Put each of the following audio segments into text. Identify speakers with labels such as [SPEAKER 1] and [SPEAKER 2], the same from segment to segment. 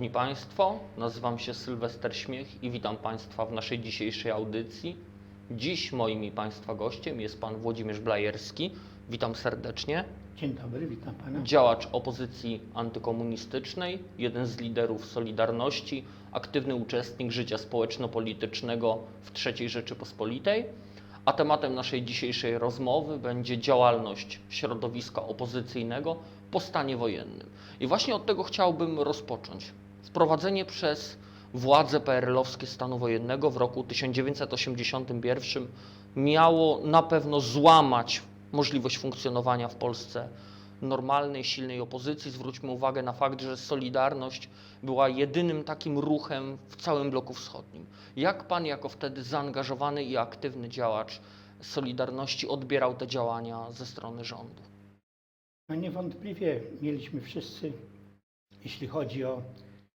[SPEAKER 1] Szanowni Państwo, nazywam się Sylwester Śmiech i witam Państwa w naszej dzisiejszej audycji. Dziś moim i Państwa gościem jest Pan Włodzimierz Blajerski. Witam serdecznie.
[SPEAKER 2] Dzień dobry, witam pana.
[SPEAKER 1] Działacz opozycji antykomunistycznej, jeden z liderów Solidarności, aktywny uczestnik życia społeczno-politycznego w III Rzeczypospolitej. A tematem naszej dzisiejszej rozmowy będzie działalność środowiska opozycyjnego po stanie wojennym. I właśnie od tego chciałbym rozpocząć. Wprowadzenie przez władze PRL-owskie stanu wojennego w roku 1981 miało na pewno złamać możliwość funkcjonowania w Polsce normalnej, silnej opozycji. Zwróćmy uwagę na fakt, że Solidarność była jedynym takim ruchem w całym bloku wschodnim. Jak pan, jako wtedy zaangażowany i aktywny działacz Solidarności, odbierał te działania ze strony rządu?
[SPEAKER 2] No niewątpliwie mieliśmy wszyscy, jeśli chodzi o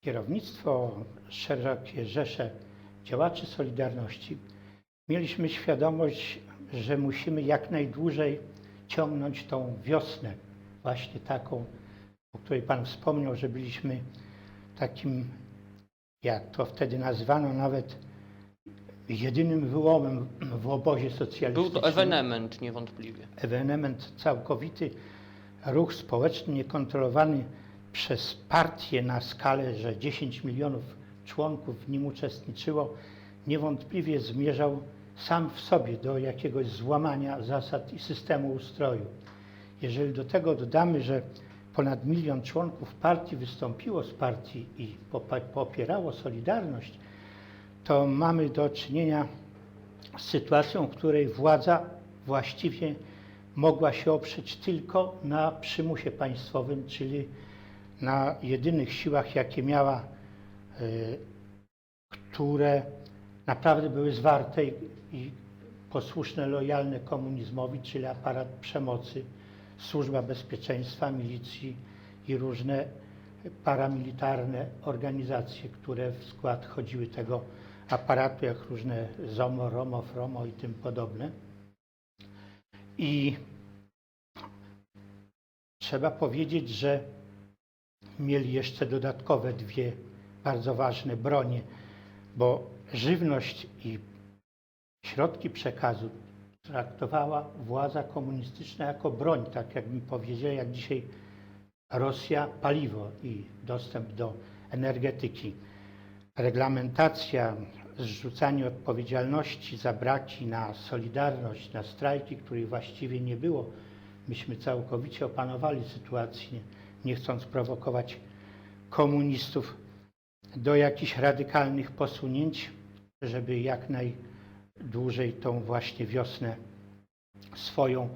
[SPEAKER 2] kierownictwo, szerokie rzesze działaczy Solidarności, mieliśmy świadomość, że musimy jak najdłużej ciągnąć tą wiosnę, właśnie taką, o której Pan wspomniał, że byliśmy takim, jak to wtedy nazwano, nawet jedynym wyłomem w obozie
[SPEAKER 1] Był
[SPEAKER 2] socjalistycznym.
[SPEAKER 1] to ewenement niewątpliwie.
[SPEAKER 2] ewenement całkowity, ruch społeczny niekontrolowany przez partię na skalę, że 10 milionów członków w nim uczestniczyło, niewątpliwie zmierzał sam w sobie do jakiegoś złamania zasad i systemu ustroju. Jeżeli do tego dodamy, że ponad milion członków partii wystąpiło z partii i popierało Solidarność, to mamy do czynienia z sytuacją, w której władza właściwie mogła się oprzeć tylko na przymusie państwowym, czyli na jedynych siłach, jakie miała, y, które naprawdę były zwarte i posłuszne, lojalne komunizmowi, czyli aparat przemocy, służba bezpieczeństwa, milicji i różne paramilitarne organizacje, które w skład chodziły tego aparatu, jak różne ZOMO, ROMO, FROMO i tym podobne. I trzeba powiedzieć, że mieli jeszcze dodatkowe dwie bardzo ważne bronie, bo żywność i środki przekazu traktowała władza komunistyczna jako broń, tak jakby powiedzieli, jak dzisiaj Rosja paliwo i dostęp do energetyki. Reglamentacja, zrzucanie odpowiedzialności za braki na Solidarność, na strajki, których właściwie nie było. Myśmy całkowicie opanowali sytuację, nie- chcąc prowokować komunistów do jakichś radykalnych posunięć, żeby jak najdłużej tą właśnie wiosnę swoją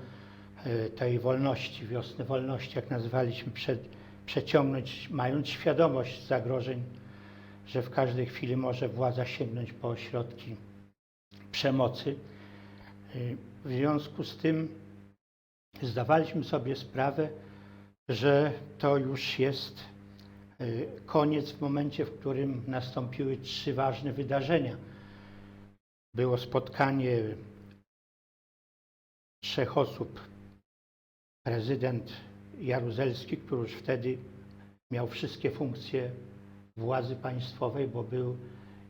[SPEAKER 2] e, tej wolności, wiosnę wolności, jak nazwaliśmy, przeciągnąć, mając świadomość zagrożeń, że w każdej chwili może władza sięgnąć po środki przemocy. Y, W związku z tym zdawaliśmy sobie sprawę, że to już jest y, koniec w momencie, w którym nastąpiły trzy ważne wydarzenia. Było spotkanie trzech osób. Prezydent Jaruzelski, który już wtedy miał wszystkie funkcje władzy państwowej, bo był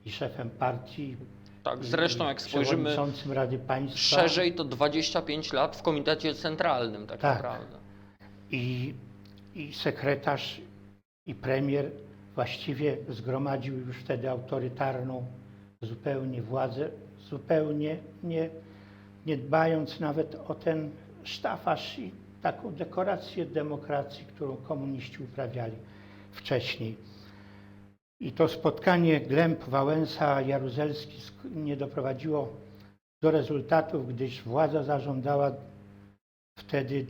[SPEAKER 2] i szefem partii,
[SPEAKER 1] Tak, zresztą jak spojrzymy
[SPEAKER 2] Rady Państwa.
[SPEAKER 1] szerzej, to 25 lat w Komitecie Centralnym tak,
[SPEAKER 2] Tak.
[SPEAKER 1] naprawdę.
[SPEAKER 2] I, i sekretarz i premier właściwie zgromadził już wtedy autorytarną zupełnie władzę, zupełnie nie, nie dbając nawet o ten sztafaż i taką dekorację demokracji, którą komuniści uprawiali wcześniej. I to spotkanie Glęb, Wałęsa, Jaruzelski sk- nie doprowadziło do rezultatów, gdyż władza zażądała wtedy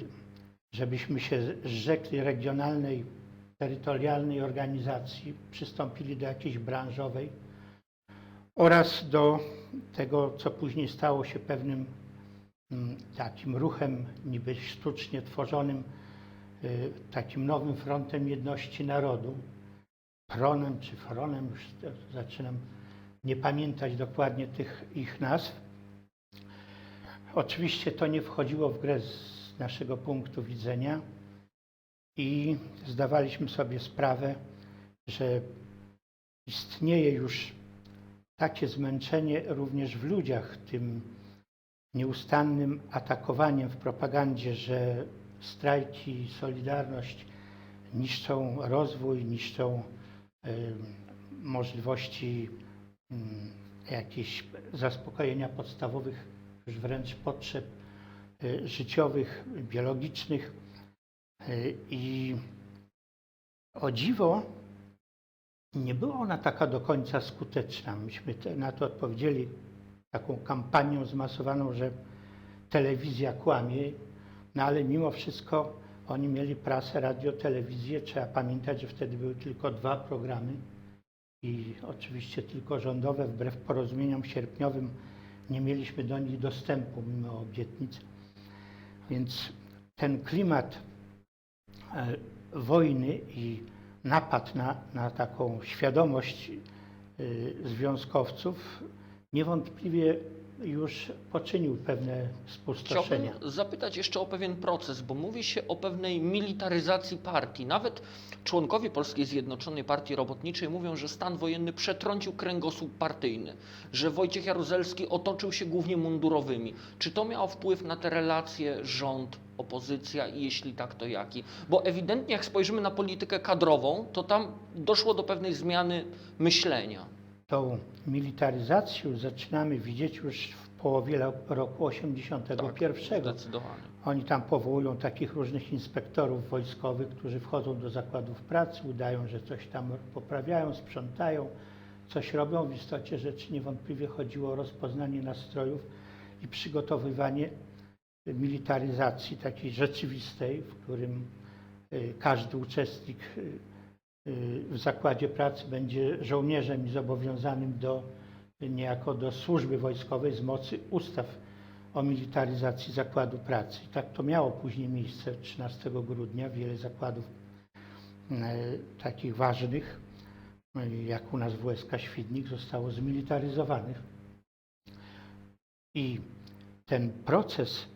[SPEAKER 2] żebyśmy się zrzekli regionalnej, terytorialnej organizacji, przystąpili do jakiejś branżowej oraz do tego, co później stało się pewnym mm, takim ruchem niby sztucznie tworzonym, y, takim nowym frontem jedności narodu, Fronem czy Fronem, już zaczynam nie pamiętać dokładnie tych ich nazw. Oczywiście to nie wchodziło w grę z naszego punktu widzenia i zdawaliśmy sobie sprawę, że istnieje już takie zmęczenie również w ludziach tym nieustannym atakowaniem w propagandzie, że strajki, solidarność niszczą rozwój, niszczą em, możliwości mm, jakichś zaspokojenia podstawowych już wręcz potrzeb y, życiowych, biologicznych. Y, I o dziwo nie była ona taka do końca skuteczna. Myśmy na to odpowiedzieli taką kampanią zmasowaną, że telewizja kłamie, no ale mimo wszystko oni mieli prasę, radio, telewizję. Trzeba pamiętać, że wtedy były tylko dwa programy i oczywiście tylko rządowe, wbrew porozumieniom sierpniowym nie mieliśmy do nich dostępu mimo obietnic. Więc ten klimat e, wojny i napad na, na taką świadomość y, związkowców niewątpliwie już poczynił pewne spustoszenia.
[SPEAKER 1] Chciałbym zapytać jeszcze o pewien proces, bo mówi się o pewnej militaryzacji partii. Nawet członkowie Polskiej Zjednoczonej Partii Robotniczej mówią, że stan wojenny przetrącił kręgosłup partyjny, że Wojciech Jaruzelski otoczył się głównie mundurowymi. Czy to miało wpływ na te relacje rząd, opozycja i jeśli tak, to jaki? Bo ewidentnie jak spojrzymy na politykę kadrową, to tam doszło do pewnej zmiany myślenia.
[SPEAKER 2] Tą militaryzację zaczynamy widzieć już w połowie roku 81.
[SPEAKER 1] Zdecydowanie.
[SPEAKER 2] Oni tam powołują takich różnych inspektorów wojskowych, którzy wchodzą do zakładów pracy, udają, że coś tam poprawiają, sprzątają, coś robią. W istocie rzeczy niewątpliwie chodziło o rozpoznanie nastrojów i przygotowywanie militaryzacji takiej rzeczywistej, w którym y, każdy uczestnik y, w zakładzie pracy będzie żołnierzem i zobowiązanym do niejako do służby wojskowej z mocy ustaw o militaryzacji zakładu pracy. I tak to miało później miejsce 13 grudnia. Wiele zakładów e, takich ważnych, e, jak u nas WSK Świdnik, zostało zmilitaryzowanych. I ten proces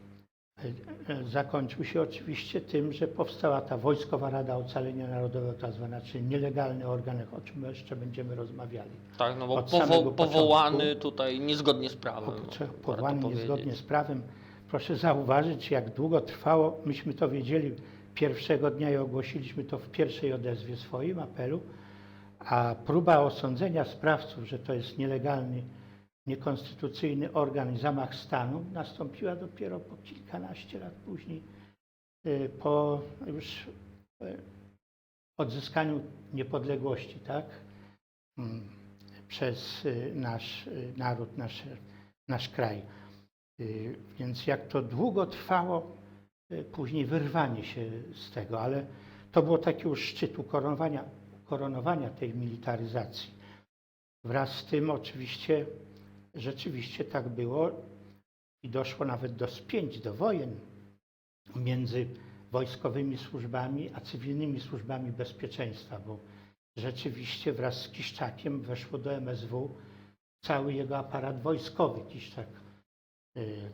[SPEAKER 2] zakończył się oczywiście tym, że powstała ta Wojskowa Rada Ocalenia Narodowego, tak zwana, czyli nielegalny organ, o czym jeszcze będziemy rozmawiali.
[SPEAKER 1] Tak, no bo
[SPEAKER 2] Od
[SPEAKER 1] powo- powołany
[SPEAKER 2] początku.
[SPEAKER 1] tutaj niezgodnie z prawem.
[SPEAKER 2] Po-
[SPEAKER 1] no, warto
[SPEAKER 2] Powołany niezgodnie z prawem. Proszę zauważyć, jak długo trwało. Myśmy to wiedzieli pierwszego dnia i ogłosiliśmy to w pierwszej odezwie swoim apelu, a próba osądzenia sprawców, że to jest nielegalny, niekonstytucyjny organ i zamach stanu nastąpiła dopiero po kilkanaście lat później, y, po już y, odzyskaniu niepodległości, tak? Mm, Przez y, nasz naród, nasz, nasz kraj. Więc jak to długo trwało, później wyrwanie się z tego, ale to było takiego szczytu koronowania, koronowania tej militaryzacji. Wraz z tym oczywiście, rzeczywiście tak było i doszło nawet do spięć, do wojen między wojskowymi służbami a cywilnymi służbami bezpieczeństwa, bo rzeczywiście wraz z Kiszczakiem weszło do MSW cały jego aparat wojskowy. Kiszczak y,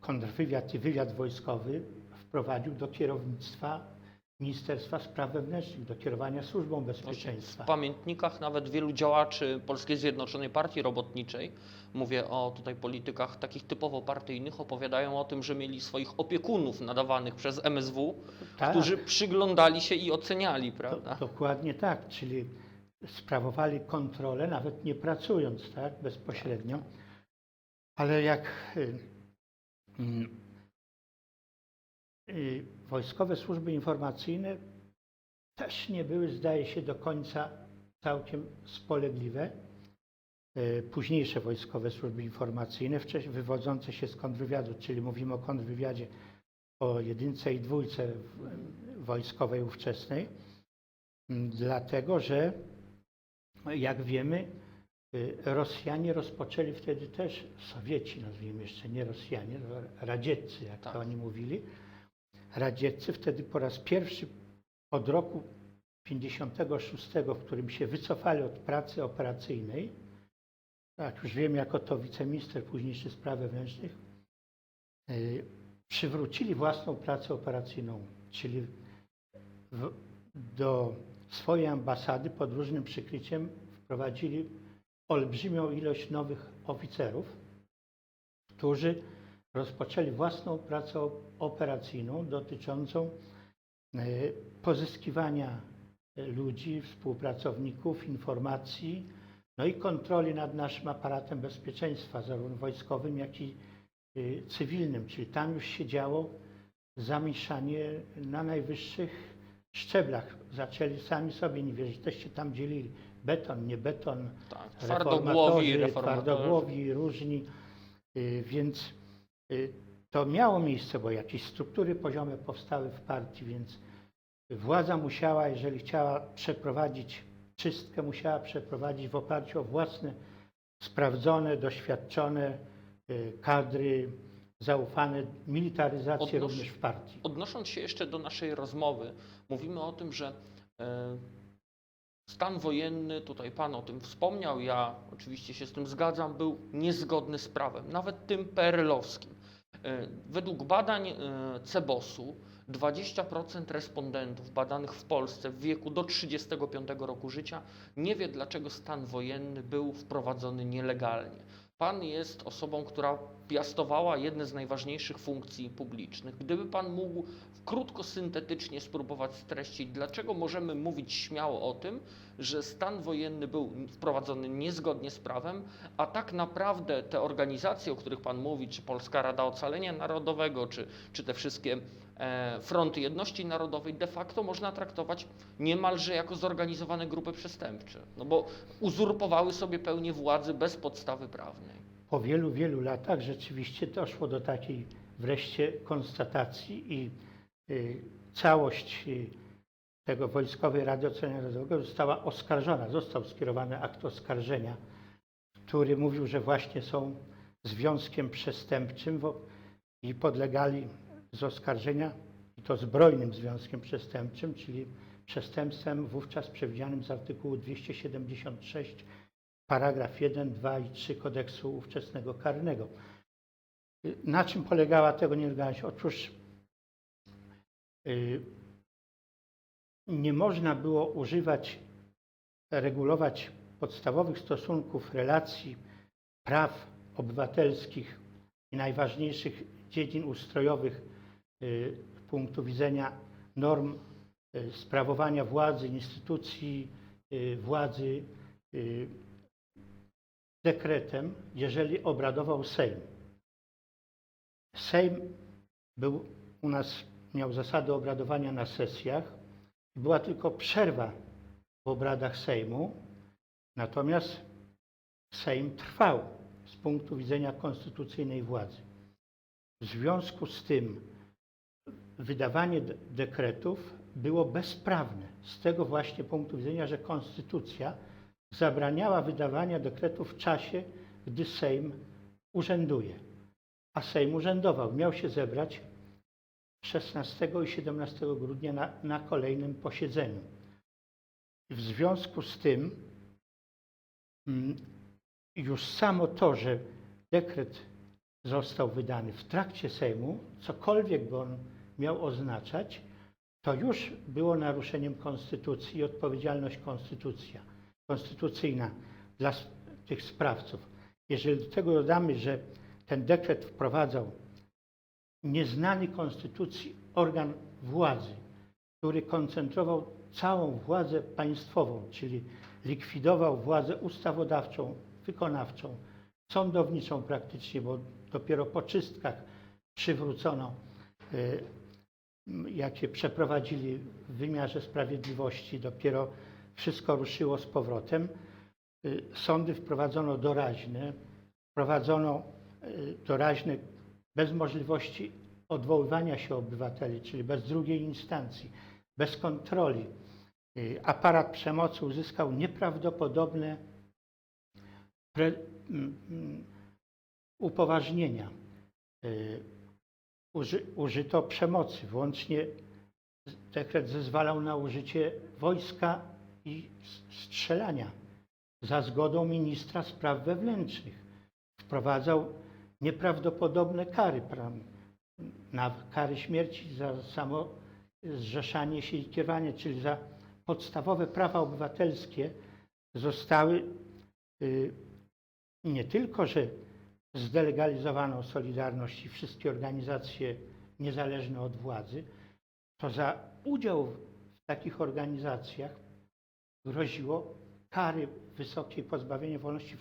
[SPEAKER 2] kontrwywiad i wywiad wojskowy wprowadził do kierownictwa Ministerstwa Spraw Wewnętrznych, do kierowania służbą
[SPEAKER 1] W
[SPEAKER 2] bezpieczeństwa.
[SPEAKER 1] pamiętnikach nawet wielu działaczy Polskiej Zjednoczonej Partii Robotniczej, mówię o tutaj politykach takich typowo partyjnych, opowiadają o tym, że mieli swoich opiekunów nadawanych przez MSW,
[SPEAKER 2] Tak.
[SPEAKER 1] którzy przyglądali się i oceniali, prawda?
[SPEAKER 2] dokładnie tak, czyli sprawowali kontrolę, nawet nie pracując tak, bezpośrednio. Ale jak y, mm, y, wojskowe służby informacyjne też nie były, zdaje się, do końca całkiem spolegliwe. Y, Późniejsze wojskowe służby informacyjne, wcześniej wywodzące się z kontrwywiadu, czyli mówimy o kontrwywiadzie o jedynce i dwójce wojskowej ówczesnej, m, dlatego że, jak wiemy, y, Rosjanie rozpoczęli wtedy też, Sowieci nazwijmy jeszcze, nie Rosjanie, radzieccy, jak
[SPEAKER 1] Tak.
[SPEAKER 2] to oni mówili, radzieccy wtedy po raz pierwszy od roku 56, w którym się wycofali od pracy operacyjnej, tak, już wiem jako to wiceminister późniejszy spraw wewnętrznych, y, przywrócili własną pracę operacyjną, czyli w, do swoje ambasady pod różnym przykryciem wprowadzili olbrzymią ilość nowych oficerów, którzy rozpoczęli własną pracę operacyjną dotyczącą e, pozyskiwania e, ludzi, współpracowników, informacji, no i kontroli nad naszym aparatem bezpieczeństwa, zarówno wojskowym, jak i y, cywilnym. Czyli tam już się działo zamieszanie na najwyższych szczeblach. Zaczęli sami sobie nie wierzyć, też się tam dzielili. Beton, nie beton,
[SPEAKER 1] Tak, twardogłowi,
[SPEAKER 2] reformatorzy,
[SPEAKER 1] reformatorzy.
[SPEAKER 2] twardogłowi, różni. Y, Więc to miało miejsce, bo jakieś struktury poziome powstały w partii, więc władza musiała, jeżeli chciała przeprowadzić czystkę, musiała przeprowadzić w oparciu o własne, sprawdzone, doświadczone y, kadry, zaufane, militaryzację
[SPEAKER 1] Odnoś-
[SPEAKER 2] również w partii.
[SPEAKER 1] Odnosząc się jeszcze do naszej rozmowy, mówimy o tym, że e, stan wojenny, tutaj Pan o tym wspomniał, ja oczywiście się z tym zgadzam, był niezgodny z prawem, nawet tym PRL-owskim. E, Według badań e, CEBOS-u 20% respondentów badanych w Polsce w wieku do 35 roku życia nie wie, dlaczego stan wojenny był wprowadzony nielegalnie. Pan jest osobą, która piastowała jedne z najważniejszych funkcji publicznych. Gdyby Pan mógł krótko, syntetycznie spróbować streścić, dlaczego możemy mówić śmiało o tym, że stan wojenny był wprowadzony niezgodnie z prawem, a tak naprawdę te organizacje, o których Pan mówi, czy Polska Rada Ocalenia Narodowego, czy, czy te wszystkie e, fronty jedności narodowej, de facto można traktować niemalże jako zorganizowane grupy przestępcze, no bo uzurpowały sobie pełnię władzy bez podstawy prawnej.
[SPEAKER 2] po wielu, wielu latach rzeczywiście doszło do takiej wreszcie konstatacji i y, całość y, tego Wojskowej Rady Ocalenia Narodowego została oskarżona. Został skierowany akt oskarżenia, który mówił, że właśnie są związkiem przestępczym i podlegali z oskarżenia, i to zbrojnym związkiem przestępczym, czyli przestępstwem wówczas przewidzianym z artykułu 276 paragraf 1, 2 i 3 kodeksu ówczesnego karnego. Na czym polegała tego nielegalność? Otóż y, nie można było używać, regulować podstawowych stosunków, relacji, praw obywatelskich i najważniejszych dziedzin ustrojowych y, z punktu widzenia norm y, sprawowania władzy, instytucji y, władzy dekretem, jeżeli obradował Sejm. Sejm był u nas, miał zasadę obradowania na sesjach. Była tylko przerwa w obradach Sejmu, natomiast Sejm trwał z punktu widzenia konstytucyjnej władzy. W związku z tym wydawanie de- dekretów było bezprawne z tego właśnie punktu widzenia, że konstytucja zabraniała wydawania dekretów w czasie, gdy Sejm urzęduje. A Sejm urzędował. Miał się zebrać 16 i 17 grudnia na, na kolejnym posiedzeniu. W związku z tym mm, już samo to, że dekret został wydany w trakcie Sejmu, cokolwiek by on miał oznaczać, to już było naruszeniem konstytucji i odpowiedzialność konstytucja, konstytucyjna dla tych sprawców. Jeżeli do tego dodamy, że ten dekret wprowadzał nieznany konstytucji organ władzy, który koncentrował całą władzę państwową, czyli likwidował władzę ustawodawczą, wykonawczą, sądowniczą praktycznie, bo dopiero po czystkach przywrócono, y, jakie przeprowadzili w wymiarze sprawiedliwości, dopiero wszystko ruszyło z powrotem. Y, Sądy wprowadzono doraźne, wprowadzono y, doraźne bez możliwości odwoływania się obywateli, czyli bez drugiej instancji, bez kontroli. Y, Aparat przemocy uzyskał nieprawdopodobne pre, upoważnienia. Y, Uży, użyto przemocy, włącznie dekret zezwalał na użycie wojska i strzelania za zgodą ministra spraw wewnętrznych. Wprowadzał nieprawdopodobne kary, na kary śmierci za samo zrzeszanie się i kierowanie, czyli za podstawowe prawa obywatelskie zostały y, nie tylko, że zdelegalizowano Solidarność i wszystkie organizacje niezależne od władzy, to za udział w takich organizacjach groziło kary wysokiej pozbawienia wolności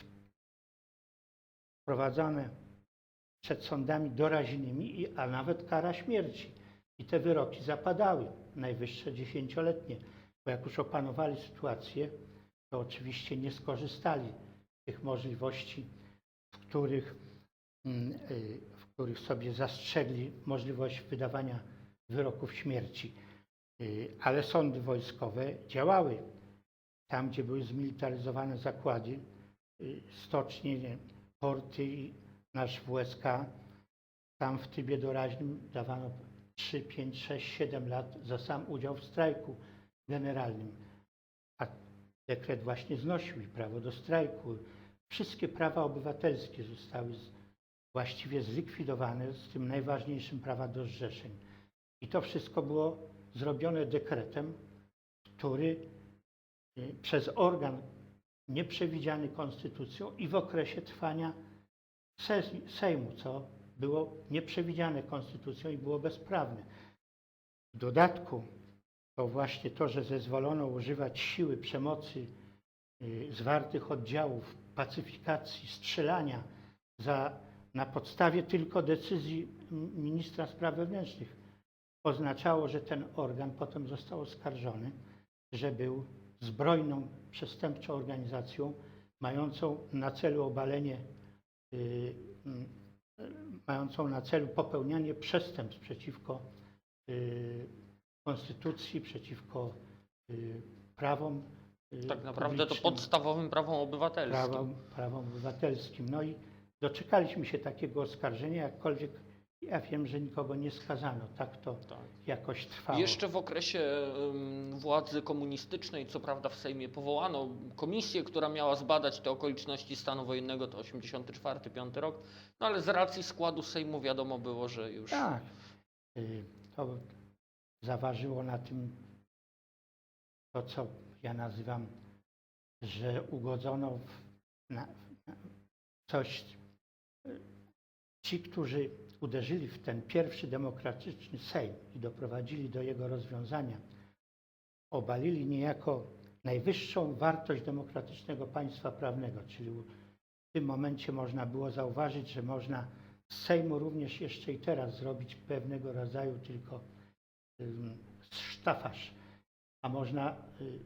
[SPEAKER 2] wprowadzane przed sądami doraźnymi, a nawet kara śmierci. I te wyroki zapadały, najwyższe dziesięcioletnie, bo jak już opanowali sytuację, to oczywiście nie skorzystali z tych możliwości, w których, mm, y, w których sobie zastrzegli możliwość wydawania wyroków śmierci. Y, Ale sądy wojskowe działały tam, gdzie były zmilitaryzowane zakłady, y, stocznie, nie, porty nasz WSK, tam w trybie doraźnym dawano 3, 5, 6, 7 lat za sam udział w strajku generalnym. A dekret właśnie znosił i prawo do strajku. Wszystkie prawa obywatelskie zostały właściwie zlikwidowane, z tym najważniejszym prawa do zrzeszeń. I to wszystko było zrobione dekretem, który y, przez organ nieprzewidziany konstytucją i w okresie trwania Sejmu, co było nieprzewidziane konstytucją i było bezprawne. W dodatku to właśnie to, że zezwolono używać siły, przemocy, y, zwartych oddziałów, pacyfikacji, strzelania za, na podstawie tylko decyzji ministra spraw wewnętrznych, oznaczało, że ten organ potem został oskarżony, że był zbrojną przestępczą organizacją mającą na celu obalenie, mającą na celu popełnianie przestępstw przeciwko y, konstytucji, przeciwko y, prawom. y,
[SPEAKER 1] Tak naprawdę to podstawowym prawom obywatelskim.
[SPEAKER 2] prawom, prawom obywatelskim. No i doczekaliśmy się takiego oskarżenia, jakkolwiek ja wiem, że nikogo nie skazano. Tak to
[SPEAKER 1] Tak.
[SPEAKER 2] jakoś trwało.
[SPEAKER 1] Jeszcze w okresie władzy komunistycznej, co prawda w Sejmie powołano komisję, która miała zbadać te okoliczności stanu wojennego, to 84-5 rok, no ale z racji składu Sejmu wiadomo było, że już
[SPEAKER 2] Tak. Y, To zaważyło na tym to, co ja nazywam, że ugodzono w, na, na coś. y, Ci, którzy uderzyli w ten pierwszy demokratyczny Sejm i doprowadzili do jego rozwiązania, obalili niejako najwyższą wartość demokratycznego państwa prawnego, czyli w tym momencie można było zauważyć, że można z Sejmu również jeszcze i teraz zrobić pewnego rodzaju tylko ym, sztafaż, a można y,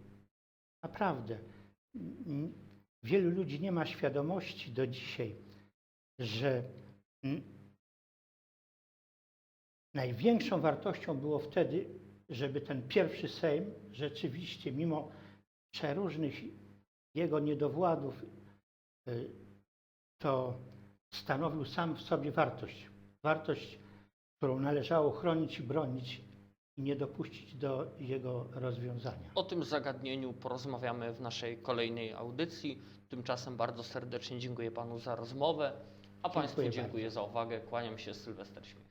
[SPEAKER 2] naprawdę. Wielu ludzi nie ma świadomości do dzisiaj, że mm, największą wartością było wtedy, żeby ten pierwszy Sejm rzeczywiście, mimo przeróżnych jego niedowładów, y, to stanowił sam w sobie wartość. Wartość, którą należało chronić i bronić i nie dopuścić do jego rozwiązania.
[SPEAKER 1] o tym zagadnieniu porozmawiamy w naszej kolejnej audycji. Tymczasem bardzo serdecznie dziękuję Panu za rozmowę, a Państwu
[SPEAKER 2] Dziękuję
[SPEAKER 1] dziękuję za uwagę. Kłaniam się, Sylwester Śmiech.